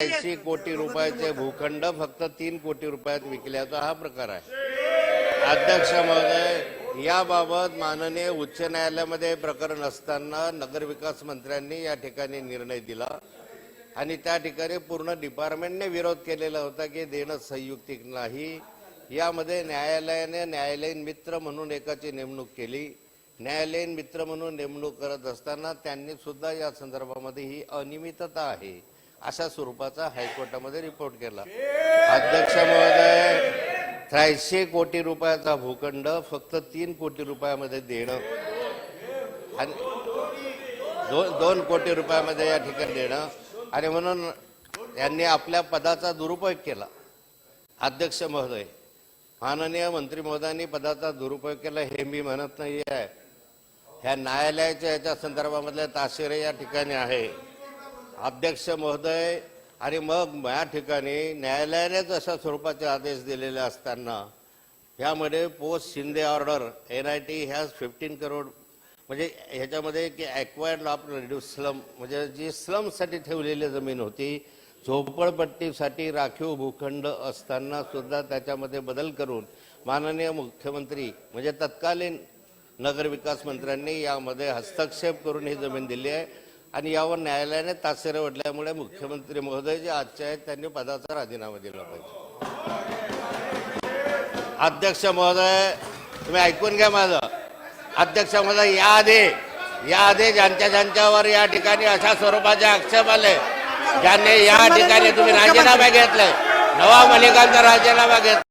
ऐंशी कोटी रुपयाचे भूखंड फक्त तीन कोटी रुपयात विकल्याचा हा प्रकार आहे. अध्यक्ष महोदय याबाबत माननीय उच्च न्यायालयामध्ये प्रकरण असताना नगरविकास मंत्र्यांनी या ठिकाणी निर्णय दिला आणि त्या ठिकाणी पूर्ण डिपार्टमेंटने विरोध केलेला होता की देणं संयुक्तिक नाही. यामध्ये न्यायालयाने न्यायालयीन मित्र म्हणून एकाची नेमणूक केली. न्यायालयीन मित्र म्हणून नेमणूक करत असताना त्यांनी सुद्धा या संदर्भामध्ये ही अनियमितता आहे. अशा स्वरूपाचा हायकोर्टामध्ये रिपोर्ट केला. अध्यक्ष महोदय त्र्याऐंशी कोटी रुपयाचा भूखंड फक्त तीन कोटी रुपयामध्ये देणं आणि दोन दोन कोटी रुपयामध्ये या ठिकाणी देणं. आणि म्हणून यांनी आपल्या पदाचा दुरुपयोग केला. अध्यक्ष महोदय माननीय मंत्री महोदयांनी पदाचा दुरुपयोग केला हे मी म्हणत नाही आहे ह्या न्यायालयाच्या याच्या संदर्भामधले ताशेरे या ठिकाणी आहे. अध्यक्ष महोदय आणि मग या ठिकाणी न्यायालयानेच अशा स्वरूपाचे आदेश दिलेले असताना यामध्ये post Shinde order N I T has fifteen crore म्हणजे ह्याच्यामध्ये की ॲक्वायर्ड ऑफ रिड्यूस स्लम म्हणजे जी स्लमसाठी ठेवलेली जमीन होती झोपडपट्टीसाठी राखीव भूखंड असताना सुद्धा त्याच्यामध्ये बदल करून माननीय मुख्यमंत्री म्हणजे तत्कालीन नगरविकास मंत्र्यांनी यामध्ये हस्तक्षेप करून ही जमीन दिली आहे. आणि यावर न्यायालयाने तासेरे ओढल्यामुळे मुख्यमंत्री महोदय जे आजचे आहेत त्यांनी पदाचा राजीनामा दिला पाहिजे. अध्यक्ष महोदय तुम्ही ऐकून घ्या माझं. अध्यक्ष महोदय याआधी याआधी ज्यांच्या ज्यांच्यावर या ठिकाणी अशा स्वरूपाचे आक्षेप आले ज्यांनी या ठिकाणी तुम्ही राजीनामा घेतलाय नवा मलिकांचा राजीनामा घेतला.